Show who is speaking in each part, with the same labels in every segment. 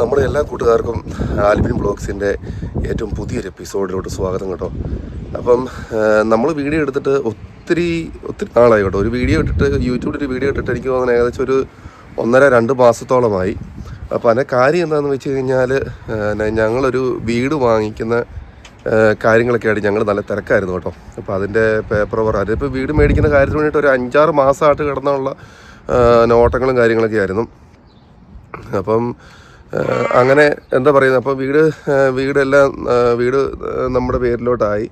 Speaker 1: നമ്മുടെ എല്ലാ കൂട്ടുകാർക്കും ആൽബിൻ ബ്ലോഗ്സിന്റെ ഏറ്റവും പുതിയൊരു എപ്പിസോഡിലോട്ട് സ്വാഗതം കേട്ടോ. അപ്പം നമ്മൾ വീഡിയോ എടുത്തിട്ട് ഒത്തിരി ഒത്തിരി നാളായി കേട്ടോ. ഒരു വീഡിയോ ഇട്ടിട്ട് യൂട്യൂബിൽ ഒരു വീഡിയോ ഇട്ടിട്ട് എനിക്ക് തോന്നുന്നത് ഏകദേശം ഒരു ഒന്നര രണ്ട് മാസത്തോളമായി. അപ്പോൾ അതിന്റെ കാര്യം എന്താണെന്ന് വെച്ച് കഴിഞ്ഞാൽ ഞങ്ങളൊരു വീട് വാങ്ങിക്കുന്ന കാര്യങ്ങളൊക്കെയായിട്ട് ഞങ്ങൾ നല്ല തിരക്കായിരുന്നു കേട്ടോ. അപ്പോൾ അതിന്റെ പേപ്പർ വർക്ക് അതിപ്പോൾ വീട് മേടിക്കുന്ന കാര്യത്തിന് വേണ്ടിയിട്ട് ഒരു അഞ്ചാറ് മാസമായിട്ട് കിടന്നുള്ള നോട്ടങ്ങളും കാര്യങ്ങളൊക്കെ ആയിരുന്നു അപ്പം അങ്ങനെ എന്താ പറയുന്നത്? അപ്പോൾ വീട് വീടെല്ലാം വീട് നമ്മുടെ പേരിലോട്ടായി.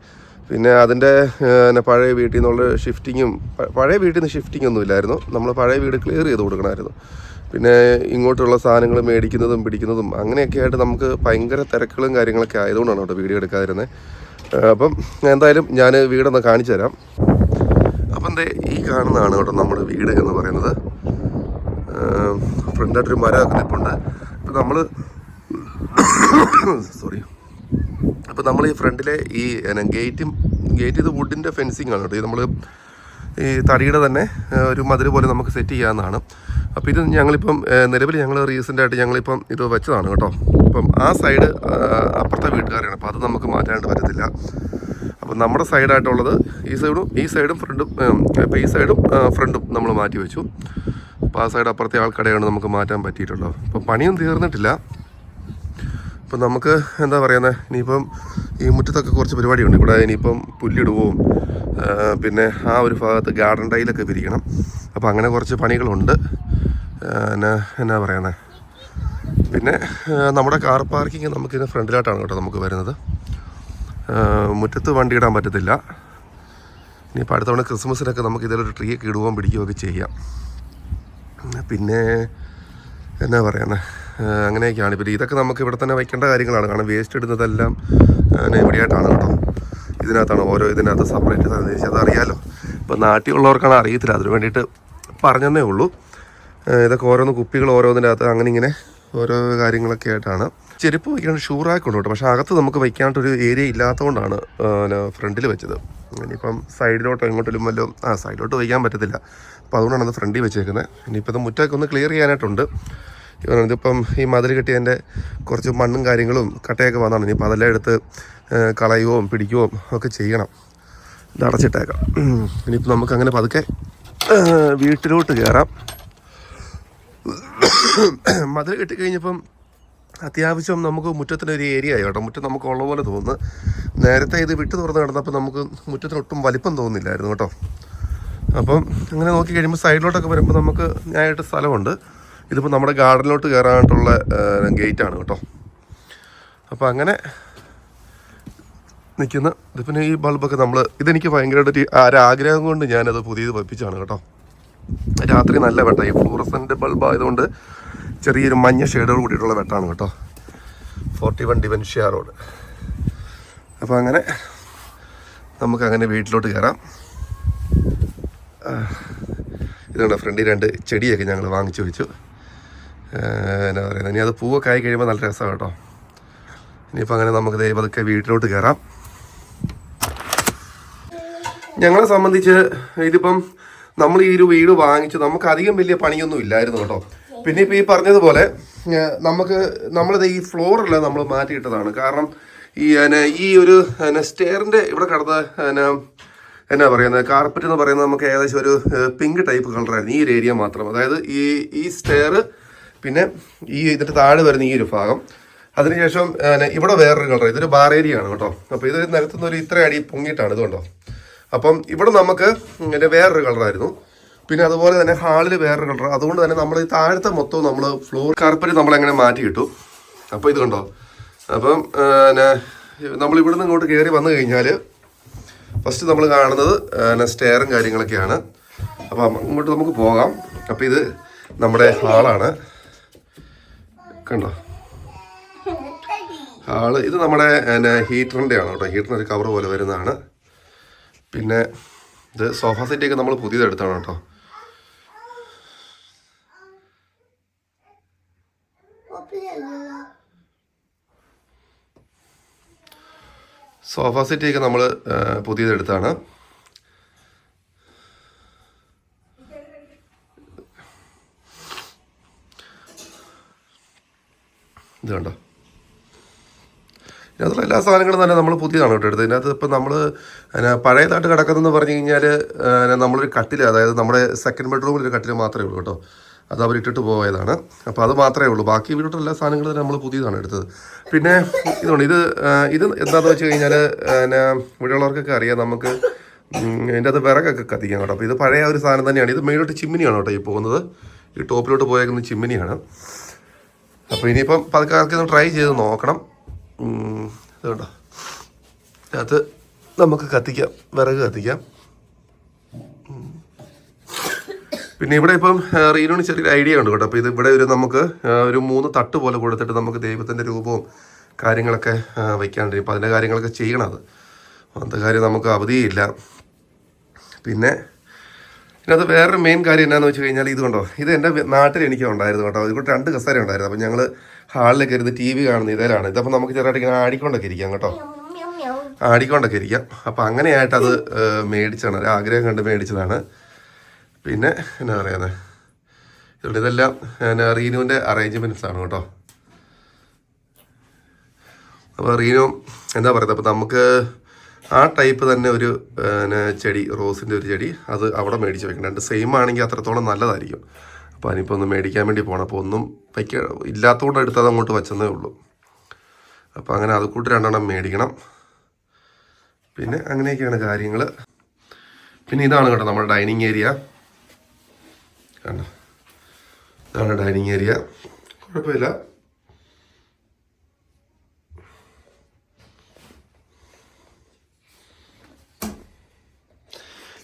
Speaker 1: പിന്നെ അതിന്റെ പിന്നെ പഴയ വീട്ടിൽ നിന്നുള്ള ഷിഫ്റ്റിങ്ങും പഴയ വീട്ടിൽ നിന്ന് ഷിഫ്റ്റിംഗ് ഒന്നും ഇല്ലായിരുന്നു നമ്മൾ പഴയ വീട് ക്ലിയർ ചെയ്ത് കൊടുക്കണമായിരുന്നു. പിന്നെ ഇങ്ങോട്ടുള്ള സാധനങ്ങൾ മേടിക്കുന്നതും പിടിക്കുന്നതും അങ്ങനെയൊക്കെ ആയിട്ട് നമുക്ക് ഭയങ്കര തിരക്കുകളും കാര്യങ്ങളൊക്കെ ആയതുകൊണ്ടാണ് കേട്ടോ വീഡിയോ എടുക്കാതിരുന്നത്. അപ്പം എന്തായാലും ഞാൻ വീടൊന്ന് കാണിച്ചു തരാം. അപ്പം ദേ ഈ കാണുന്നതാണ് കേട്ടോ നമ്മുടെ വീട് എന്ന് പറയുന്നത്. ഫ്രണ്ടായിട്ടൊരു മരമൊക്കെ നിൽപ്പുണ്ട് അപ്പം നമ്മൾ സോറി അപ്പോൾ നമ്മൾ ഈ ഫ്രണ്ടിലെ ഈ ഗേറ്റും ഗേറ്റ് ഇത് വുഡിന്റെ ഫെൻസിങ് ആണ് കേട്ടോ. ഇത് നമ്മൾ ഈ തടിയുടെ തന്നെ ഒരു മതിൽ പോലെ നമുക്ക് സെറ്റ് ചെയ്യാവുന്നതാണ്. അപ്പോൾ ഇത് ഞങ്ങളിപ്പം നിലവിൽ ഞങ്ങൾ റീസെന്റായിട്ട് ഞങ്ങളിപ്പം ഇത് വെച്ചതാണ് കേട്ടോ. അപ്പം ആ സൈഡ് അപ്പുറത്തെ വീട്ടുകാരാണ്. അപ്പോൾ അത് നമുക്ക് മാറ്റാനായിട്ട് പറ്റത്തില്ല. അപ്പം നമ്മുടെ സൈഡായിട്ടുള്ളത് ഈ സൈഡും ഈ സൈഡും ഫ്രണ്ടും അപ്പോൾ ഈ സൈഡും ഫ്രണ്ടും നമ്മൾ മാറ്റി വെച്ചു. അപ്പോൾ ആ സൈഡ് അപ്പുറത്തെ ആൾക്കടയാണ് നമുക്ക് മാറ്റാൻ പറ്റിയിട്ടുള്ളത്. അപ്പോൾ പണിയൊന്നും തീർന്നിട്ടില്ല. ഇപ്പം നമുക്ക് എന്താ പറയുന്നത് ഇനിയിപ്പം ഈ മുറ്റത്തൊക്കെ കുറച്ച് പരിപാടിയുണ്ട്. ഇവിടെ ഇനിയിപ്പം പുല്ലിടുകയും പിന്നെ ആ ഒരു ഭാഗത്ത് ഗാർഡൻ ടൈലൊക്കെ പിരിക്കണം അപ്പോൾ അങ്ങനെ കുറച്ച് പണികളുണ്ട്. എന്നാ എന്നാ പറയുന്നത് പിന്നെ നമ്മുടെ കാർ പാർക്കിംഗ് നമുക്കിതിന് ഫ്രണ്ടിലായിട്ടാണ് കേട്ടോ നമുക്ക് വരുന്നത്. മുറ്റത്ത് വണ്ടി ഇടാൻ പറ്റത്തില്ല. ഇനിയിപ്പോൾ അടുത്തവണ ക്രിസ്മസിനൊക്കെ നമുക്ക് ഇതിലൊരു ട്രീ ഒക്കെ ഇടുകയും പിടിക്കുകയൊക്കെ ചെയ്യാം. പിന്നെ എന്നാ പറയുന്നത് അങ്ങനെയൊക്കെയാണ്. ഇപ്പോൾ ഇതൊക്കെ നമുക്ക് ഇവിടെ തന്നെ വയ്ക്കേണ്ട കാര്യങ്ങളാണ്. കാരണം വേസ്റ്റ് ഇടുന്നതെല്ലാം ഇവിടെയായിട്ടാണ് കേട്ടോ. ഇതിനകത്താണ് ഓരോ ഇതിനകത്ത് സെപ്പറേറ്റ് തന്നിരിച്ചത് അതറിയാലോ. ഇപ്പോൾ നാട്ടിലുള്ളവർക്കാണ് അറിയത്തില്ല. അതിന് വേണ്ടിയിട്ട് പറഞ്ഞതേ ഉള്ളൂ. ഇതൊക്കെ ഓരോന്ന് കുപ്പികൾ ഓരോന്നിനകത്ത് അങ്ങനെ ഇങ്ങനെ ഓരോ കാര്യങ്ങളൊക്കെ ആയിട്ടാണ്. ചെരുപ്പ് വയ്ക്കാൻ ഷൂറായിക്കൊണ്ട് കേട്ടോ. പക്ഷേ അകത്ത് നമുക്ക് വയ്ക്കാനായിട്ടൊരു ഏരിയ ഇല്ലാത്തതുകൊണ്ടാണ് ഫ്രണ്ടിൽ വെച്ചത്. ഇനിയിപ്പം സൈഡിലോട്ടോ എങ്ങോട്ടും വല്ലതും ആ സൈഡിലോട്ട് വയ്ക്കാൻ പറ്റത്തില്ല. അപ്പോൾ അതുകൊണ്ടാണ് അത് ഫ്രണ്ടിൽ വെച്ചേക്കുന്നത് ഇനിയിപ്പോൾ ഇത് മുറ്റമൊക്കെ ഒന്ന് ക്ലിയർ ചെയ്യാനായിട്ടുണ്ട്. ഇതിപ്പം ഈ മതിൽ കെട്ടിയതിന്റെ കുറച്ച് മണ്ണും കാര്യങ്ങളും കട്ടയൊക്കെ വന്നതാണ് ഇനിയിപ്പോൾ അതെല്ലാം എടുത്ത് കളയുകയും പിടിക്കുകയും ഒക്കെ ചെയ്യണം. ഇത് അടച്ചിട്ടേക്കാം. ഇനിയിപ്പോൾ നമുക്ക് അങ്ങനെ പതുക്കെ വീട്ടിലോട്ട് കയറാം മതിൽ കെട്ടിക്കഴിഞ്ഞപ്പം അത്യാവശ്യം നമുക്ക് മുറ്റത്തിനൊരു ഏരിയ ആയി കേട്ടോ. മുറ്റം നമുക്ക് ഉള്ള പോലെ തോന്നുന്നു. നേരത്തെ ഇത് വിട്ടു തുറന്ന് കിടന്നപ്പോൾ നമുക്ക് മുറ്റത്തിന് ഒട്ടും വലിപ്പം തോന്നുന്നില്ലായിരുന്നു കേട്ടോ. അപ്പം അങ്ങനെ നോക്കി കഴിയുമ്പോൾ സൈഡിലോട്ടൊക്കെ വരുമ്പോൾ നമുക്ക് ന്യായമായിട്ട് സ്ഥലമുണ്ട്. ഇതിപ്പോൾ നമ്മുടെ ഗാർഡനിലോട്ട് കയറാനായിട്ടുള്ള ഗേറ്റാണ് കേട്ടോ. അപ്പോൾ അങ്ങനെ നിൽക്കുന്ന ഇത് ഈ ബൾബൊക്കെ നമ്മൾ ഇതെനിക്ക് ഭയങ്കരമായിട്ട് ഒരു ആഗ്രഹം കൊണ്ട് ഞാനത് പുതിയത് വെപ്പിച്ചാണ് കേട്ടോ. രാത്രി നല്ല വെട്ടം. ഈ ഫ്ലൂറസന്റ് ബൾബ് ആയതുകൊണ്ട് ചെറിയൊരു മഞ്ഞ ഷെയ്ഡോട് കൂടിയിട്ടുള്ള വെട്ടാണ് കേട്ടോ. ഫോർട്ടി വൺ ഡിവൻഷ്യ റോഡ്. അപ്പോൾ അങ്ങനെ നമുക്കങ്ങനെ വീട്ടിലോട്ട് കയറാം. ഇതുകൊണ്ട് ഫ്രണ്ടിൽ രണ്ട് ചെടിയൊക്കെ ഞങ്ങൾ വാങ്ങിച്ചു വെച്ചു. എന്നാ പറയുന്നത് ഇനി അത് പൂവൊക്കെ ആയി കഴിയുമ്പോൾ നല്ല രസമാണ് കേട്ടോ. ഇനിയിപ്പോൾ അങ്ങനെ നമുക്ക് ദൈവതൊക്കെ വീട്ടിലോട്ട് കയറാം. ഞങ്ങളെ സംബന്ധിച്ച് ഇതിപ്പം നമ്മൾ ഈ ഒരു വീട് വാങ്ങിച്ച് നമുക്ക് അധികം വലിയ പണിയൊന്നും ഇല്ലായിരുന്നു കേട്ടോ. പിന്നെ ഇപ്പോൾ ഈ പറഞ്ഞതുപോലെ നമുക്ക് നമ്മളിത് ഈ ഫ്ലോറെല്ലാം നമ്മൾ മാറ്റിയിട്ടതാണ്. കാരണം ഈ ഈ ഒരു സ്റ്റെയറിന്റെ ഇവിടെ കിടന്ന എന്നെ എന്നാ പറയുന്നത്? കാർപ്പറ്റ് എന്ന് പറയുന്നത് നമുക്ക് ഏകദേശം ഒരു പിങ്ക് ടൈപ്പ് കളറായിരുന്നു. ഈ ഒരു ഏരിയ മാത്രം. അതായത് ഈ ഈ സ്റ്റെയർ പിന്നെ ഈ ഇതിന്റെ താഴെ വരുന്ന ഈ ഒരു ഭാഗം. അതിനുശേഷം ഇവിടെ വേറൊരു കളർ ഇതൊരു ബാർ ഏരിയ ആണ് കേട്ടോ. അപ്പോൾ ഇത് നിരത്തുന്ന ഒരു ഇത്ര അടി പൊങ്ങിയിട്ടാണ് ഇത് കണ്ടോ അപ്പം ഇവിടെ നമുക്ക് ഇങ്ങനെ വേറൊരു കളറായിരുന്നു. പിന്നെ അതുപോലെ തന്നെ ഹാളിൽ വേറൊരു കളർ അതുകൊണ്ട് തന്നെ നമ്മൾ ഈ താഴത്തെ മൊത്തം നമ്മൾ ഫ്ലോർ കാർപ്പറ്റ് നമ്മൾ അങ്ങനെ മാറ്റി അപ്പോൾ ഇത് കണ്ടോ? അപ്പം നമ്മൾ ഇവിടുന്ന് ഇങ്ങോട്ട് കയറി വന്നു കഴിഞ്ഞാൽ ഫസ്റ്റ് നമ്മൾ കാണുന്നത് സ്റ്റെയറും കാര്യങ്ങളൊക്കെയാണ്. അപ്പം ഇങ്ങോട്ട് നമുക്ക് പോകാം. അപ്പം ഇത് നമ്മുടെ ഹാളാണ്. കണ്ടോ? ഹാൾ ഇത് നമ്മുടെ ഹീറ്ററിന്റെ ആണ് കേട്ടോ. ഹീറ്ററിന് ഒരു കവർ പോലെ വരുന്നതാണ്. പിന്നെ ഇത് സോഫ സെറ്റൊക്കെ നമ്മൾ പുതിയത് എടുത്താണ് കേട്ടോ. സോഫ സെറ്റൊക്കെ നമ്മൾ പുതിയത് എടുത്താണ് ഇത് കണ്ടോ? ഇതിനകത്തുള്ള എല്ലാ സാധനങ്ങളും തന്നെ നമ്മൾ പുതിയതാണ് കേട്ടോ എടുത്തത്. ഇതിനകത്ത് ഇപ്പം നമ്മൾ പഴയതായിട്ട് കിടക്കുന്നതെന്ന് പറഞ്ഞു കഴിഞ്ഞാൽ നമ്മളൊരു കട്ടിൽ അതായത് നമ്മുടെ സെക്കൻഡ് ബെഡ്റൂമിൽ ഒരു കട്ടിൽ മാത്രമേ ഉള്ളൂ കേട്ടോ. അത് അവർ ഇട്ടിട്ട് പോയതാണ്. അപ്പോൾ അത് മാത്രമേ ഉള്ളൂ. ബാക്കി വീട്ടിലുള്ള എല്ലാ സാധനങ്ങളും തന്നെ നമ്മൾ പുതിയതാണ് എടുത്തത്. പിന്നെ ഇതുകൊണ്ട് ഇത് ഇത് എന്താണെന്ന് വെച്ച് കഴിഞ്ഞാൽ പിന്നെ ഇവിടെയുള്ളവർക്കൊക്കെ അറിയാം നമുക്ക് എന്റെ അത് വിറകൊക്കെ കത്തിക്കാം കേട്ടോ. അപ്പോൾ ഇത് പഴയ ഒരു സാധനം തന്നെയാണ്. ഇത് മെയിലോട്ട് ചിമ്മിനിയാണ് കേട്ടോ ഈ പോകുന്നത്. ഈ ടോപ്പിലോട്ട് പോയേക്കുന്ന ചിമ്മിനിയാണ്. അപ്പോൾ ഇനിയിപ്പം പതുക്കെ ഒന്ന് ട്രൈ ചെയ്ത് നോക്കണം. ഉം, ഇത് കണ്ടോ അത് നമുക്ക് കത്തിക്കാം. വിറക് കത്തിക്കാം. പിന്നെ ഇവിടെ ഇപ്പം റീനോണി ചെറിയൊരു ഐഡിയ ഉണ്ട് കേട്ടോ. അപ്പോൾ ഇത് ഇവിടെ ഒരു നമുക്ക് ഒരു മൂന്ന് തട്ട് പോലെ കൊടുത്തിട്ട് നമുക്ക് ദൈവത്തിന്റെ രൂപവും കാര്യങ്ങളൊക്കെ വയ്ക്കാണ്ട് ഇപ്പം അതിന്റെ കാര്യങ്ങളൊക്കെ ചെയ്യണത് അങ്ങനത്തെ കാര്യം നമുക്ക് അവധിയില്ല. പിന്നെ ഇതിനകത്ത് വേറൊരു മെയിൻ കാര്യം എന്നാന്ന് വെച്ച് കഴിഞ്ഞാൽ ഇത് കണ്ടോ? ഇത് എന്റെ നാട്ടിൽ എനിക്ക് ഉണ്ടായിരുന്നു കേട്ടോ. ഇതിൽ രണ്ട് കസേര ഉണ്ടായിരുന്നു. അപ്പം ഞങ്ങൾ ഹാളിലേക്ക് ഇരുന്ന് ടി വി കാണുന്ന ഇതിലാണ്. ഇതപ്പോൾ നമുക്ക് ചെറുതായിട്ട് ഇങ്ങനെ ആടിക്കൊണ്ടൊക്കെ ഇരിക്കാം കേട്ടോ. ആടിക്കൊണ്ടൊക്കെ ഇരിക്കാം. അപ്പം അങ്ങനെയായിട്ട് അത് മേടിച്ചാണ് ആഗ്രഹം കണ്ട് മേടിച്ചതാണ്. പിന്നെ എന്നാ പറയുന്നത് ഇതുകൊണ്ട് ഇതെല്ലാം എന്നാ റീനുവിന്റെ അറേഞ്ച്മെന്റ്സ് ആണ് കേട്ടോ. അപ്പോൾ റീനു എന്താ പറയുന്നത്? അപ്പോൾ നമുക്ക് ആ ടൈപ്പ് തന്നെ ഒരു ചെടി റോസിന്റെ ഒരു ചെടി അത് അവിടെ മേടിച്ച് വെക്കണം. രണ്ട് സെയിം ആണെങ്കിൽ അത്രത്തോളം നല്ലതായിരിക്കും. അപ്പോൾ അതിനിപ്പോൾ ഒന്ന് മേടിക്കാൻ വേണ്ടി പോകണം അപ്പോൾ ഒന്നും വയ്ക്ക ഇല്ലാത്തതുകൊണ്ട് എടുത്തത് അങ്ങോട്ട് വച്ചെന്നേ ഉള്ളൂ. അപ്പോൾ അങ്ങനെ അത് കൂട്ട് രണ്ടെണ്ണം മേടിക്കണം. പിന്നെ അങ്ങനെയൊക്കെയാണ് കാര്യങ്ങൾ പിന്നെ ഇതാണ് കേട്ടോ നമ്മുടെ ഡൈനിങ് ഏരിയ. കണ്ടോ? ഇതാണ് ഡൈനിങ് ഏരിയ. കുഴപ്പമില്ല.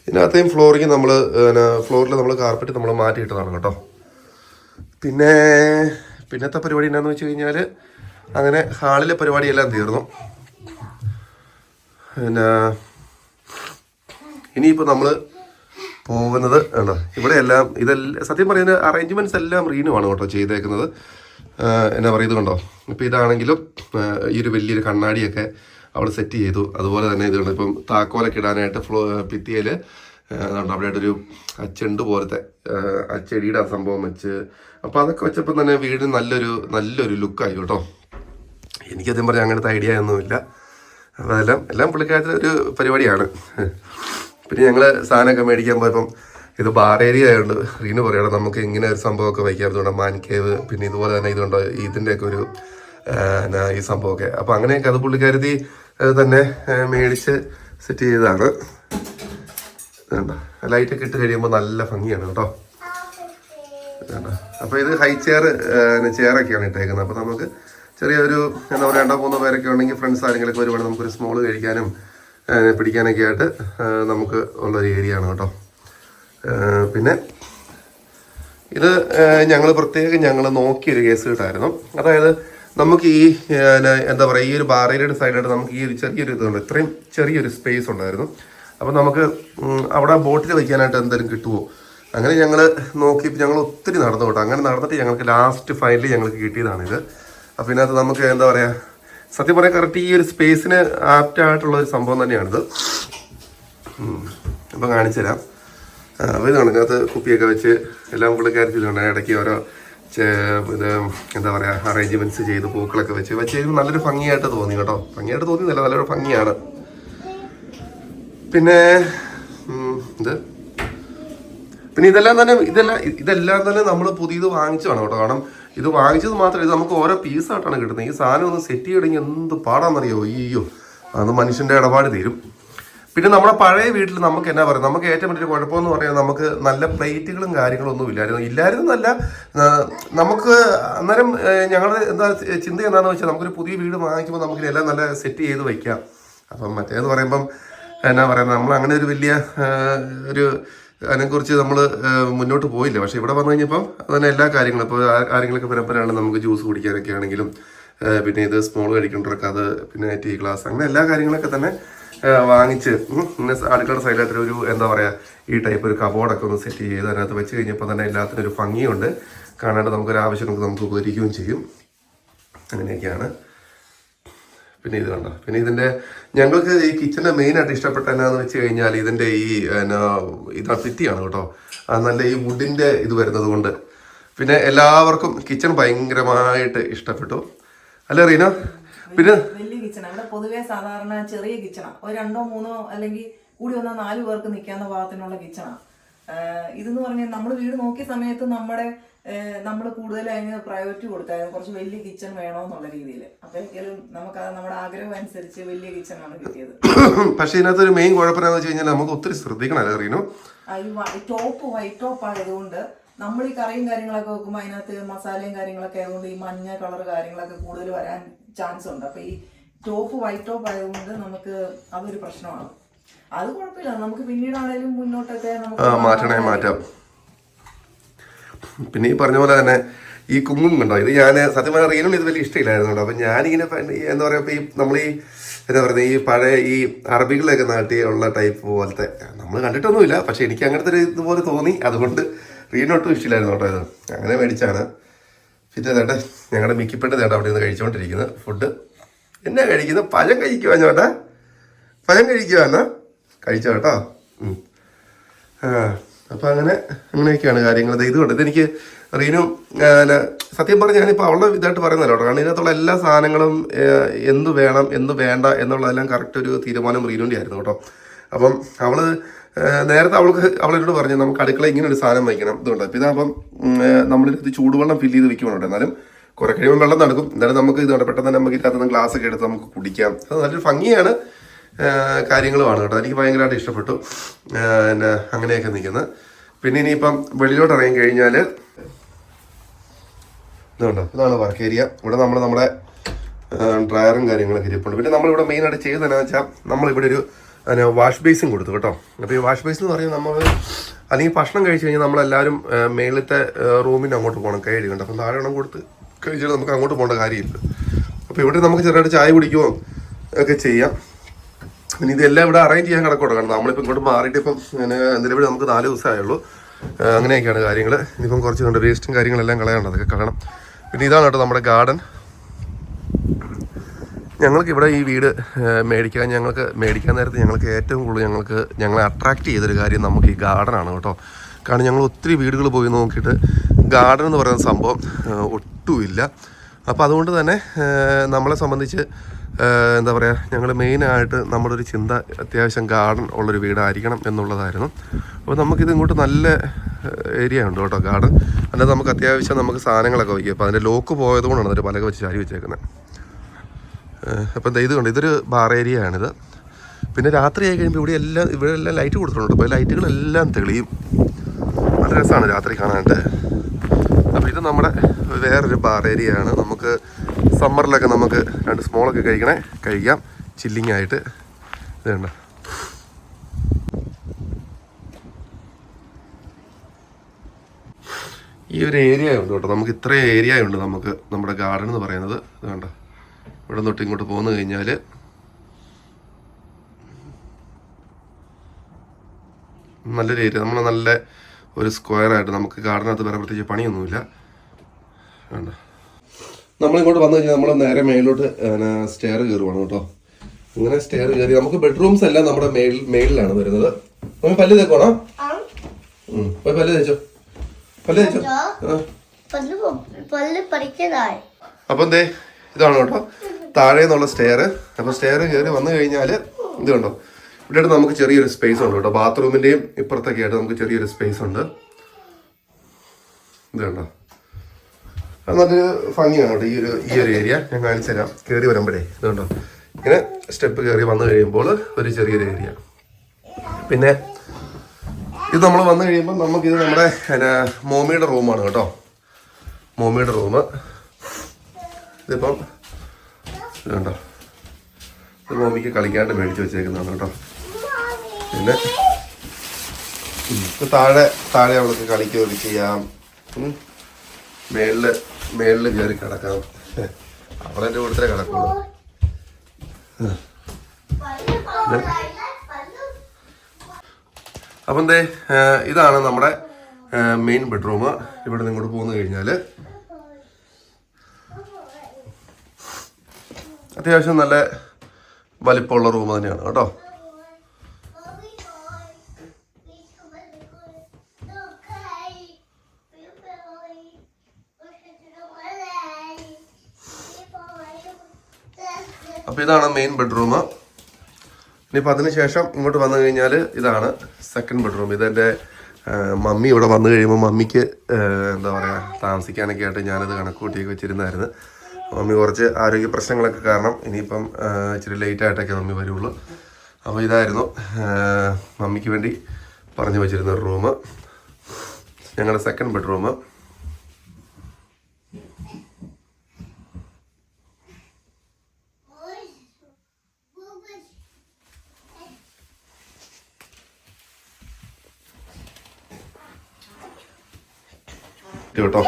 Speaker 1: ഇതിനകത്തെയും ഫ്ലോറിങ് നമ്മൾ പിന്നെ ഫ്ലോറിൽ നമ്മൾ കാർപ്പറ്റ് നമ്മൾ മാറ്റിയിട്ടതാണ് കേട്ടോ. പിന്നെ പിന്നത്തെ പരിപാടി എന്നാന്ന് വെച്ച് കഴിഞ്ഞാൽ അങ്ങനെ ഹാളിലെ പരിപാടിയെല്ലാം തീർന്നു. പിന്നെ ഇനിയിപ്പോൾ നമ്മൾ പോകുന്നത് ആണ് ഇവിടെ എല്ലാം ഇതെല്ലാം സത്യം പറയുന്ന അറേഞ്ച്മെന്റ്സ് എല്ലാം റീനുമാണ് കേട്ടോ ചെയ്തേക്കുന്നത്. എന്നാ പറയുന്നത് കണ്ടോ? ഇപ്പോൾ ഇതാണെങ്കിലും ഈ ഒരു വലിയൊരു കണ്ണാടിയൊക്കെ അവിടെ സെറ്റ് ചെയ്തു. അതുപോലെ തന്നെ ഇത് കണ്ടോ ഇപ്പം താക്കോലൊക്കെ ഇടാനായിട്ട് ഫ്ലോ ഭിത്തിയിൽ അവിടെയായിട്ടൊരു ആ ചെണ്ട് പോലത്തെ ആ, ചെടിയുടെ ആ സംഭവം വെച്ച്. അപ്പോൾ അതൊക്കെ വെച്ചപ്പോൾ തന്നെ വീടിന് നല്ലൊരു നല്ലൊരു ലുക്കായി കേട്ടോ. എനിക്കതും പറഞ്ഞാൽ അങ്ങനത്തെ ഐഡിയ ഒന്നുമില്ല. അതെല്ലാം എല്ലാം പുള്ളിക്കാരുടെ ഒരു പരിപാടിയാണ്. പിന്നെ ഞങ്ങൾ സാധനമൊക്കെ മേടിക്കാൻ പോയപ്പം ഇത് ബാർ ഏരിയ ആയതുകൊണ്ട് റീന് പറയണം നമുക്ക് ഇങ്ങനെ ഒരു സംഭവമൊക്കെ വയ്ക്കാറുണ്ട് മാൻ കേവ് പിന്നെ ഇതുപോലെ തന്നെ ഇതുണ്ട്. ഇതിന്റെയൊക്കെ ഒരു ഈ സംഭവമൊക്കെ. അപ്പോൾ അങ്ങനെയൊക്കെ അത് പുള്ളിക്കാരത്തി തന്നെ മേടിച്ച് സെറ്റ് ചെയ്തതാണ്. ലൈറ്റൊക്കെ ഇട്ട് കഴിയുമ്പോൾ നല്ല ഭംഗിയാണ് കേട്ടോ. അപ്പോൾ ഇത് ഹൈ ചെയർ ചെയറൊക്കെയാണ് ഇട്ടേക്കുന്നത്. അപ്പോൾ നമുക്ക് ചെറിയൊരു എന്താ പറയുക രണ്ടോ മൂന്നോ പേരൊക്കെ ഉണ്ടെങ്കിൽ ഫ്രണ്ട്സ് ആരെങ്കിലുമൊക്കെ വരുവാണെങ്കിൽ നമുക്കൊരു സ്മോൾ കഴിക്കാനും പിടിക്കാനൊക്കെ ആയിട്ട് നമുക്ക് ഉള്ളൊരു ഏരിയ ആണ് കേട്ടോ. പിന്നെ ഇത് ഞങ്ങൾ പ്രത്യേകം ഞങ്ങൾ നോക്കിയൊരു കേസ് കിട്ടായിരുന്നു അതായത് നമുക്ക് ഈ എന്താ പറയുക ഈ ഒരു ബാറേരിയുടെ സൈഡായിട്ട് നമുക്ക് ഈ ഒരു ചെറിയൊരു ഇതുണ്ട്. ഇത്രയും ചെറിയൊരു സ്പേസ് ഉണ്ടായിരുന്നു. അപ്പോൾ നമുക്ക് അവിടെ ബോട്ടിൽ വയ്ക്കാനായിട്ട് എന്തെങ്കിലും കിട്ടുമോ അങ്ങനെ ഞങ്ങൾ നോക്കി ഞങ്ങൾ ഒത്തിരി നടന്നു കേട്ടോ. അങ്ങനെ നടന്നിട്ട് ഞങ്ങൾക്ക് ലാസ്റ്റ് ഫൈനലി ഞങ്ങൾക്ക് കിട്ടിയതാണിത്. അപ്പോൾ ഇതിനകത്ത് നമുക്ക് എന്താ പറയുക സത്യം പറയാൻ കറക്റ്റ് ഈ ഒരു സ്പേസിന് ആപ്റ്റ് ആയിട്ടുള്ള ഒരു സംഭവം തന്നെയാണിത്. അപ്പോൾ കാണിച്ചു തരാം അപ്പോൾ ഇതാണ് ഇതിനകത്ത് കുപ്പിയൊക്കെ വെച്ച് എല്ലാം പുള്ളിക്കാരി ചെയ്തുകൊണ്ട് ഇടയ്ക്ക് ഓരോ ഇത് എന്താ പറയുക അറേഞ്ച്മെന്റ്സ് ചെയ്ത് പൂക്കളൊക്കെ വെച്ച്. വെച്ച് കഴിഞ്ഞാൽ നല്ലൊരു ഭംഗിയായിട്ട് തോന്നി കേട്ടോ. ഭംഗിയായിട്ട് തോന്നിയില്ല നല്ലൊരു ഭംഗിയാണ്. പിന്നെ ഇത്. പിന്നെ ഇതെല്ലാം തന്നെ ഇതെല്ലാം ഇതെല്ലാം തന്നെ നമ്മൾ പുതിയത് വാങ്ങിച്ചതാണ് കേട്ടോ. കാരണം ഇത് വാങ്ങിച്ചത് മാത്രമല്ല ഇത് നമുക്ക് ഓരോ പീസായിട്ടാണ് കിട്ടുന്നത്. ഈ സാധനം ഒന്ന് സെറ്റ് ചെയ്യണമെങ്കിൽ എന്ത് പാടാന്നറിയോ? അയ്യോ. അത് മനുഷ്യന്റെ ഇടപാട് തീരും. പിന്നെ നമ്മുടെ പഴയ വീട്ടിൽ നമുക്ക് എന്നാ പറയുക നമുക്ക് ഏറ്റവും വലിയ കുഴപ്പമെന്ന് പറയാൻ നമുക്ക് നല്ല പ്ലേറ്റുകളും കാര്യങ്ങളും ഒന്നും ഇല്ലായിരുന്നു. ഇല്ലായിരുന്നു എന്നല്ല നമുക്ക് അന്നേരം ഞങ്ങളുടെ എന്താ ചിന്ത എന്താണെന്ന് വെച്ചാൽ നമുക്കൊരു പുതിയ വീട് വാങ്ങിക്കുമ്പോൾ നമുക്ക് എല്ലാം നല്ല സെറ്റ് ചെയ്ത് വയ്ക്കാം അപ്പം മറ്റേന്ന് പറയുമ്പം എന്നാ പറയുന്നത് നമ്മൾ അങ്ങനെ ഒരു വലിയ ഒരു അതിനെക്കുറിച്ച് നമ്മൾ മുന്നോട്ട് പോയില്ല. പക്ഷേ ഇവിടെ വന്നു കഴിഞ്ഞപ്പം അതന്നെ എല്ലാ കാര്യങ്ങളും ഇപ്പോൾ ആരെങ്കിലുമൊക്കെ പരമ്പരയാണ് നമുക്ക് ജ്യൂസ് കുടിക്കാനൊക്കെ ആണെങ്കിലും പിന്നെ ഇത് സ്മോൾ കഴിക്കേണ്ടവർക്ക് അത് പിന്നെ ടീ ഗ്ലാസ് അങ്ങനെ എല്ലാ കാര്യങ്ങളൊക്കെ തന്നെ വാങ്ങിച്ച്. പിന്നെ അടുക്കളയുടെ സൈഡിലായിട്ട് ഒരു എന്താ പറയുക ഈ ടൈപ്പ് ഒരു കബോർഡൊക്കെ ഒന്ന് സെറ്റ് ചെയ്ത് അതിനകത്ത് വെച്ച് കഴിഞ്ഞപ്പോൾ തന്നെ എല്ലാത്തിനും ഒരു ഭംഗിയുണ്ട്. കാണാണ്ട് നമുക്കൊരു ആവശ്യം നമുക്ക് ഉപകരിക്കുകയും ചെയ്യും. അങ്ങനെയൊക്കെയാണ്. പിന്നെ ഇത് കണ്ടോ? പിന്നെ ഇതിന്റെ ഞങ്ങൾക്ക് ഈ കിച്ചന്റെ മെയിനായിട്ട് ഇഷ്ടപ്പെട്ട എന്നാന്ന് വെച്ച് കഴിഞ്ഞാൽ ഇതിന്റെ ഈ എന്നാ ഇതാ ഫിറ്റിയാണ് കേട്ടോ. നല്ല ഈ വുഡിന്റെ ഇത് വരുന്നത് കൊണ്ട്. പിന്നെ എല്ലാവർക്കും കിച്ചൺ ഭയങ്കരമായിട്ട് ഇഷ്ടപ്പെട്ടു. അല്ലേ റീന? പിന്നെ
Speaker 2: വലിയ അവിടെ ഇവിടെ പൊതുവെ സാധാരണ ചെറിയ കിച്ചണാ. ഒരു രണ്ടോ മൂന്നോ അല്ലെങ്കിൽ കൂടി വന്നാൽ നാല് പേർക്ക് നിൽക്കാവുന്ന ഭാഗത്തിനുള്ള കിച്ചണാ. ഇതെന്ന് പറഞ്ഞാൽ നമ്മൾ വീട് നോക്കിയ സമയത്ത് നമ്മുടെ നമ്മൾ കൂടുതൽ അതിന് പ്രയോറിറ്റി കൊടുത്തായിരുന്നു. കുറച്ച് വലിയ കിച്ചൺ വേണമെന്നുള്ള രീതിയിൽ അപ്പോഴേക്കും നമുക്ക് അത് നമ്മുടെ ആഗ്രഹം അനുസരിച്ച് വലിയ കിച്ചണാണ് കിട്ടിയത്.
Speaker 1: പക്ഷെ ഇതിനകത്ത് ഒരു മെയിൻ കുഴപ്പമെന്ന് വെച്ച് കഴിഞ്ഞാൽ നമുക്ക് ഒത്തിരി ശ്രദ്ധിക്കണമല്ലേ റീനു?
Speaker 2: ഈ ടോപ്പ് വൈറ്റ് ടോപ്പ് ആയതുകൊണ്ട് നമ്മൾ ഈ കറിയും കാര്യങ്ങളൊക്കെ വെക്കുമ്പോൾ അതിനകത്ത് മസാലയും കാര്യങ്ങളൊക്കെ ആയതുകൊണ്ട് ഈ മഞ്ഞ കളർ കാര്യങ്ങളൊക്കെ കൂടുതൽ വരാൻ ചാൻസ് ഉണ്ട്. അപ്പൊ ഈ ടോപ്പ് വൈറ്റ് ടോപ്പ് ആയതുകൊണ്ട് നമുക്ക് അതൊരു പ്രശ്നമാണ്. അത് കുഴപ്പമില്ല. നമുക്ക് പിന്നീടാണേലും മുന്നോട്ടൊക്കെ നമുക്ക്
Speaker 1: മാറ്റണേ മാറ്റാം. പിന്നെ ഈ പറഞ്ഞ പോലെ തന്നെ ഈ കുങ്ങും കണ്ടോ? ഇത് ഞാൻ സത്യം പറഞ്ഞാൽ റീനും ഇത് വലിയ ഇഷ്ടമില്ലായിരുന്നു കേട്ടോ അപ്പം ഞാനിങ്ങനെ എന്താ പറയുക ഇപ്പം ഈ നമ്മൾ ഈ എന്താ പറയുക ഈ പഴയ ഈ അറബികളൊക്കെ നാട്ടിലുള്ള ടൈപ്പ് പോലത്തെ നമ്മൾ കണ്ടിട്ടൊന്നുമില്ല. പക്ഷേ എനിക്ക് അങ്ങനത്തെ ഒരു ഇതുപോലെ തോന്നി. അതുകൊണ്ട് റീനൊട്ടും ഇഷ്ടമില്ലായിരുന്നു കേട്ടോ ഇത്. അങ്ങനെ മേടിച്ചാണ്. പിന്നെ ചേട്ടാ ഞങ്ങളുടെ മിക്കിപ്പെട്ട് ചേട്ടാ അവിടെ നിന്ന് കഴിച്ചുകൊണ്ടിരിക്കുന്നത് ഫുഡ്. എന്നാ കഴിക്കുന്നത്? പഴം കഴിക്കുവാ ചേട്ടാ. പഴം കഴിക്കുവാന്നാ. കഴിച്ചോ കേട്ടോ? അപ്പം അപ്പൊ അങ്ങനെ അങ്ങനെയൊക്കെയാണ് കാര്യങ്ങൾ. ദേ ഇതുകൊണ്ട് ഇതെനിക്ക് റീനു സത്യം പറഞ്ഞ് ഞാനിപ്പോൾ അവളുടെ ഇതായിട്ട് പറയുന്നല്ലോ കാരണം ഇതിനകത്തുള്ള എല്ലാ സാധനങ്ങളും എന്ത് വേണം എന്ത് വേണ്ട എന്നുള്ളതെല്ലാം കറക്റ്റ് ഒരു തീരുമാനം റീനുവിന്റെ ആയിരുന്നു കേട്ടോ. അപ്പം അവൾ നേരത്തെ അവൾക്ക് അവളെന്നോട് പറഞ്ഞു നമുക്ക് അടുക്കള ഇങ്ങനെ ഒരു സാധനം വയ്ക്കണം. ഇതുണ്ട്? അപ്പം ഇതാകുമ്പം നമ്മളിത് ചൂടുവെള്ളം ഫില്ല് ചെയ്ത് വെക്കുന്നുണ്ട് എന്നാലും കുറെ കഴിയുമ്പോൾ വെള്ളം നടക്കും. എന്നാലും നമുക്ക് ഇതുകൊണ്ട് പെട്ടെന്ന് തന്നെ നമുക്ക് ഇതിനകത്ത് നിന്ന് ഗ്ലാസ് ഒക്കെ എടുത്ത് നമുക്ക് കുടിക്കാം. അത് നല്ലൊരു ഭംഗിയാണ് കാര്യങ്ങളുമാണ് കേട്ടോ. എനിക്ക് ഭയങ്കരമായിട്ട് ഇഷ്ടപ്പെട്ടു. പിന്നെ അങ്ങനെയൊക്കെ നിൽക്കുന്നത്. പിന്നെ ഇനിയിപ്പം വെളിയിലോട്ട് ഇറങ്ങി കഴിഞ്ഞാൽ ഇതുണ്ടോ ഇതാണ് വർക്ക് ഏരിയ ഇവിടെ നമ്മൾ നമ്മുടെ ഡ്രയറും കാര്യങ്ങളൊക്കെ ഇരിപ്പുണ്ട്. പിന്നെ നമ്മളിവിടെ മെയിനായിട്ട് ചെയ്തതെന്നു വെച്ചാൽ നമ്മളിവിടെ ഒരു വാഷ് ബേസും കൊടുത്തു കേട്ടോ. അപ്പോൾ ഈ വാഷ് ബേസ് എന്ന് പറയുന്നത് നമ്മൾ അല്ലെങ്കിൽ ഭക്ഷണം കഴിച്ച് കഴിഞ്ഞാൽ നമ്മളെല്ലാവരും മേളിലത്തെ റൂമിന് അങ്ങോട്ട് പോകണം. കൈ കഴുകണ്ട. അപ്പം താഴെ കൊടുത്ത് കഴിച്ചിട്ട് നമുക്ക് അങ്ങോട്ട് പോകേണ്ട കാര്യമില്ല. അപ്പോൾ ഇവിടെ നമുക്ക് ചെറുതായിട്ട് ചായ കുടിക്കുമോ ഒക്കെ ചെയ്യാം. പിന്നെ ഇതെല്ലാം ഇവിടെ അറേഞ്ച് ചെയ്യാൻ കിടക്കോട്ടെ കാരണം നമ്മളിപ്പോൾ ഇങ്ങോട്ട് മാറിയിട്ട് ഇപ്പം നിലവിൽ നമുക്ക് നാല് ദിവസമായുള്ളൂ. അങ്ങനെയൊക്കെയാണ് കാര്യങ്ങൾ ഇനിയിപ്പം കുറച്ച് കണ്ട് വേസ്റ്റും കാര്യങ്ങളെല്ലാം കളയണം. അതൊക്കെ കളയണം. പിന്നെ ഇതാണ് കേട്ടോ നമ്മുടെ ഗാർഡൻ ഞങ്ങൾക്ക് ഇവിടെ ഈ വീട് മേടിക്കാൻ ഞങ്ങൾക്ക് മേടിക്കാൻ നേരത്ത് ഞങ്ങൾക്ക് ഏറ്റവും കൂടുതൽ ഞങ്ങൾക്ക് ഞങ്ങളെ അട്രാക്റ്റ് ചെയ്തൊരു കാര്യം നമുക്ക് ഈ ഗാർഡനാണ് കേട്ടോ. കാരണം ഞങ്ങൾ ഒത്തിരി വീടുകൾ പോയി നോക്കിയിട്ട് ഗാർഡൻ എന്ന് പറയുന്ന സംഭവം ഒട്ടുമില്ല. അപ്പോൾ അതുകൊണ്ട് തന്നെ നമ്മളെ സംബന്ധിച്ച് എന്താ പറയുക ഞങ്ങൾ മെയിനായിട്ട് നമ്മുടെ ഒരു ചിന്ത അത്യാവശ്യം ഗാർഡൻ ഉള്ളൊരു വീടായിരിക്കണം എന്നുള്ളതായിരുന്നു. അപ്പോൾ നമുക്കിത് ഇങ്ങോട്ട് നല്ല ഏരിയ ഉണ്ട് കേട്ടോ ഗാർഡൻ അല്ലാതെ നമുക്ക് അത്യാവശ്യം നമുക്ക് സാധനങ്ങളൊക്കെ വയ്ക്കും. അപ്പോൾ അതിന്റെ ലോക്ക് പോയതുകൊണ്ടാണ് അതൊരു പലക വെച്ച് ചാരി വെച്ചേക്കുന്നത് അപ്പോൾ ഇത് കണ്ട് ഇതൊരു ബാർ ഏരിയ ആണിത്. പിന്നെ രാത്രി ആയി കഴിയുമ്പോൾ ഇവിടെ എല്ലാം ഇവിടെ എല്ലാം ലൈറ്റ് കൊടുത്തിട്ടുണ്ട് അപ്പോൾ ലൈറ്റുകളെല്ലാം തെളിയും. നല്ല രസമാണ് രാത്രി കാണാനായിട്ട്. നമ്മുടെ വേറൊരു ബാർ ഏരിയ ആണ്. നമുക്ക് സമ്മറിലൊക്കെ നമുക്ക് രണ്ട് സ്മോളൊക്കെ കഴിക്കണേ. കഴിക്കാം. ചില്ലിങ് ആയിട്ട്. ഇത് കണ്ടോ? ഈ ഒരു ഏരിയ ഉണ്ട് കേട്ടോ നമുക്ക് ഇത്രയും ഏരിയ ഉണ്ട് നമുക്ക് നമ്മുടെ ഗാർഡൻ എന്ന് പറയുന്നത്. ഇത് കണ്ടോ? ഇവിടെ തൊട്ട് ഇങ്ങോട്ട് പോന്നു കഴിഞ്ഞാൽ നല്ലൊരു ഏരിയ നമ്മൾ നല്ല ഒരു സ്ക്വയർ ആയിട്ട് നമുക്ക് ഗാർഡനകത്ത് വരെ പ്രത്യേകിച്ച് പണിയൊന്നുമില്ല. വേണ്ട നമ്മളിങ്ങോട്ട് വന്നു കഴിഞ്ഞാൽ നമ്മൾ നേരെ മേളിലോട്ട് സ്റ്റെയർ കയറുവാണ് കേട്ടോ. ഇങ്ങനെ സ്റ്റെയർ കയറി നമുക്ക് ബെഡ്റൂംസ് എല്ലാം നമ്മുടെ മേളിൽ മേളിലാണ് വരുന്നത്. നമ്മൾ പല്ല് തേക്കോണോ. പോയി പല്ല് തേച്ചോ. പല്ല് തേച്ചോ. അപ്പൊ എന്തേ ഇതാണ് കേട്ടോ. താഴെ നിന്നുള്ള സ്റ്റെയർ അപ്പോൾ സ്റ്റെയർ കയറി വന്നു കഴിഞ്ഞാൽ ഇത് കണ്ടോ? ഇവിടെ നമുക്ക് ചെറിയൊരു സ്പേസ് ഉണ്ട് കേട്ടോ. ബാത്റൂമിന്റെയും ഇപ്പുറത്തൊക്കെ ആയിട്ട് നമുക്ക് ചെറിയൊരു സ്പേസ് ഉണ്ട്. ഇത് കണ്ടോ? നല്ലൊരു ഭംഗിയാണ് കേട്ടോ. ഈ ഒരു ഈ ഒരു ഏരിയ ഞാൻ കാണിച്ചു തരാം. കയറി വരുമ്പോഴേ ഇത് കണ്ടോ? ഇങ്ങനെ സ്റ്റെപ്പ് കയറി വന്നു കഴിയുമ്പോൾ ഒരു ചെറിയൊരു ഏരിയ പിന്നെ ഇത് നമ്മൾ വന്നു കഴിയുമ്പോൾ നമുക്കിത് നമ്മുടെ എന്നാ, മോമിയുടെ റൂമാണ് കേട്ടോ. മോമിയുടെ റൂം ഇതിപ്പം ഇതുണ്ടോ ഇത് മോമിക്ക് കളിക്കാണ്ട് മേടിച്ച് വെച്ചേക്കുന്നതാണ് കേട്ടോ. പിന്നെ താഴെ താഴെ അവൾക്ക് കളിക്കുകയൊക്കെ ചെയ്യാം. ഉം. മേളിൽ കയറി കിടക്കാം. അവളെന്റെ കൂടുതലേ കിടക്കുള്ളൂ. അപ്പം എന്തേ ഇതാണ് നമ്മുടെ മെയിൻ ബെഡ്റൂം ഇവിടെ നിന്ന് പോന്നു കഴിഞ്ഞാൽ അത്യാവശ്യം നല്ല വലിപ്പമുള്ള റൂം തന്നെയാണ് കേട്ടോ? അപ്പോൾ ഇതാണ് മെയിൻ ബെഡ്റൂം ഇനിയിപ്പോൾ അതിനുശേഷം ഇങ്ങോട്ട് വന്നു കഴിഞ്ഞാൽ ഇതാണ് സെക്കൻഡ് ബെഡ്റൂം ഇതെന്റെ മമ്മി ഇവിടെ വന്നു കഴിയുമ്പോൾ മമ്മിക്ക് എന്താ പറയുക താമസിക്കാനൊക്കെ ആയിട്ട് ഞാനത് കണക്ക് കൂട്ടിയൊക്കെ വെച്ചിരുന്നായിരുന്നു. മമ്മി കുറച്ച് ആരോഗ്യ പ്രശ്നങ്ങളൊക്കെ കാരണം ഇനിയിപ്പം ഇച്ചിരി ലേറ്റ് ആയിട്ടൊക്കെ മമ്മി വരുള്ളൂ. അപ്പോൾ ഇതായിരുന്നു മമ്മിക്ക് വേണ്ടി പറഞ്ഞു വെച്ചിരുന്ന റൂം ഞങ്ങളുടെ സെക്കൻഡ് ബെഡ്റൂം കേട്ടോ.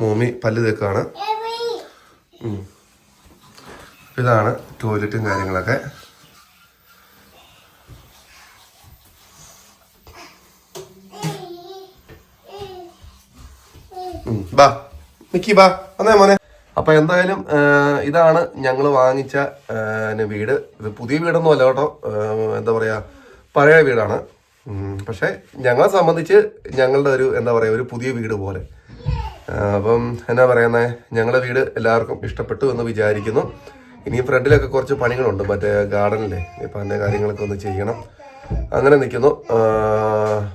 Speaker 1: മോമി പല്ല് തേക്കാണ്. ഇതാണ് ടോയ്ലറ്റും കാര്യങ്ങളൊക്കെ. മോനെ. അപ്പൊ എന്തായാലും ഇതാണ് ഞങ്ങൾ വാങ്ങിച്ച വീട്. ഇത് പുതിയ വീടൊന്നും അല്ല കേട്ടോ എന്താ പറയാ പഴയ വീടാണ്. പക്ഷെ ഞങ്ങളെ സംബന്ധിച്ച് ഞങ്ങളുടെ ഒരു എന്താ പറയാ ഒരു പുതിയ വീട് പോലെ. അപ്പം എന്നാ പറയുന്നത് ഞങ്ങളുടെ വീട് എല്ലാവർക്കും ഇഷ്ടപ്പെട്ടു എന്ന് വിചാരിക്കുന്നു. ഇനി ഫ്രണ്ടിലൊക്കെ കുറച്ച് പണികളുണ്ട് മറ്റേ ഗാർഡനിലെ. ഇപ്പം അതിന്റെ കാര്യങ്ങളൊക്കെ ഒന്ന് ചെയ്യണം. അങ്ങനെ നിൽക്കുന്നു.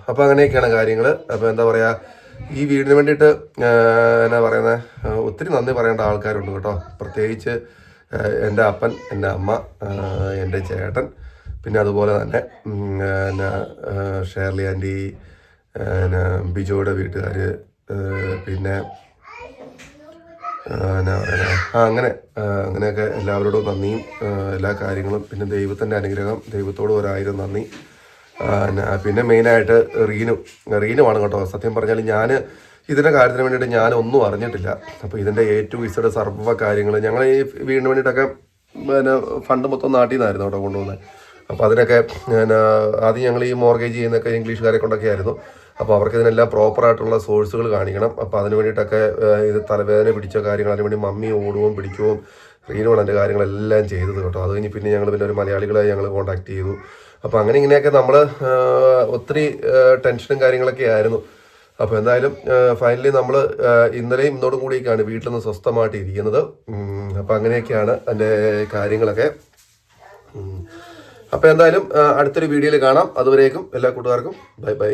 Speaker 1: അപ്പം അങ്ങനെയൊക്കെയാണ് കാര്യങ്ങൾ അപ്പോൾ എന്താ പറയുക ഈ വീടിന് വേണ്ടിയിട്ട് എന്നാ പറയുന്നത് ഒത്തിരി നന്ദി പറയേണ്ട ആൾക്കാരുണ്ട് കേട്ടോ. പ്രത്യേകിച്ച് എന്റെ അപ്പൻ എന്റെ അമ്മ എന്റെ ചേട്ടൻ. പിന്നെ അതുപോലെ തന്നെ പിന്നെ ഷേർലി ആന്റി എന്നാ ബിജോയുടെ വീട്ടുകാർ പിന്നെ എന്നാ ആ അങ്ങനെ അങ്ങനെയൊക്കെ എല്ലാവരോടും നന്ദിയും എല്ലാ കാര്യങ്ങളും പിന്നെ ദൈവത്തിന്റെ അനുഗ്രഹം ദൈവത്തോട് ഒരായിരം നന്ദി. പിന്നെ മെയിനായിട്ട് റീനു റീനുമാണ് കേട്ടോ. സത്യം പറഞ്ഞാൽ ഞാൻ ഇതിന്റെ കാര്യത്തിന് വേണ്ടിയിട്ട് ഞാൻ ഒന്നും അറിഞ്ഞിട്ടില്ല. അപ്പോൾ ഇതിന്റെ എ ടു ഇസഡ് സർവ കാര്യങ്ങൾ ഞങ്ങൾ ഈ വീടിന് വേണ്ടിയിട്ടൊക്കെ പിന്നെ ഫണ്ട് മൊത്തം നാട്ടിൽ നിന്നായിരുന്നു കേട്ടോ കൊണ്ടുപോകുന്നത് അപ്പോൾ അതിനൊക്കെ പിന്നെ ആദ്യം ഞങ്ങൾ ഈ മോർഗേജ് ചെയ്യുന്നൊക്കെ ഇംഗ്ലീഷുകാരെ കൊണ്ടൊക്കെ ആയിരുന്നു. അപ്പോൾ അവർക്ക് ഇതിനെല്ലാം പ്രോപ്പറായിട്ടുള്ള സോഴ്സുകൾ കാണിക്കണം. അപ്പോൾ അതിന് വേണ്ടിയിട്ടൊക്കെ ഇത് തലവേദന പിടിച്ച കാര്യങ്ങൾ അതിന് വേണ്ടി മമ്മി ഓടുകയും പിടിക്കുകയും റീനുമാണ് കാര്യങ്ങളെല്ലാം ചെയ്തത് കേട്ടോ. അത് കഴിഞ്ഞ് പിന്നെ ഞങ്ങൾ പിന്നെ ഒരു മലയാളികളെ ഞങ്ങൾ കോൺടാക്ട് ചെയ്തു. അപ്പോൾ അങ്ങനെ ഇങ്ങനെയൊക്കെ നമ്മൾ ഒത്തിരി ടെൻഷനും കാര്യങ്ങളൊക്കെ ആയിരുന്നു. അപ്പോൾ എന്തായാലും ഫൈനലി നമ്മൾ ഇന്നലെയും ഇന്നോടും കൂടിയൊക്കെയാണ് വീട്ടിൽ നിന്ന് സ്വസ്ഥമായിട്ട് ഇരിക്കുന്നത്. അപ്പോൾ അങ്ങനെയൊക്കെയാണ് എന്റെ കാര്യങ്ങളൊക്കെ. അപ്പോൾ എന്തായാലും അടുത്തൊരു വീഡിയോയിൽ കാണാം. അതുവരേക്കും എല്ലാ കൂട്ടുകാർക്കും ബൈ ബൈ.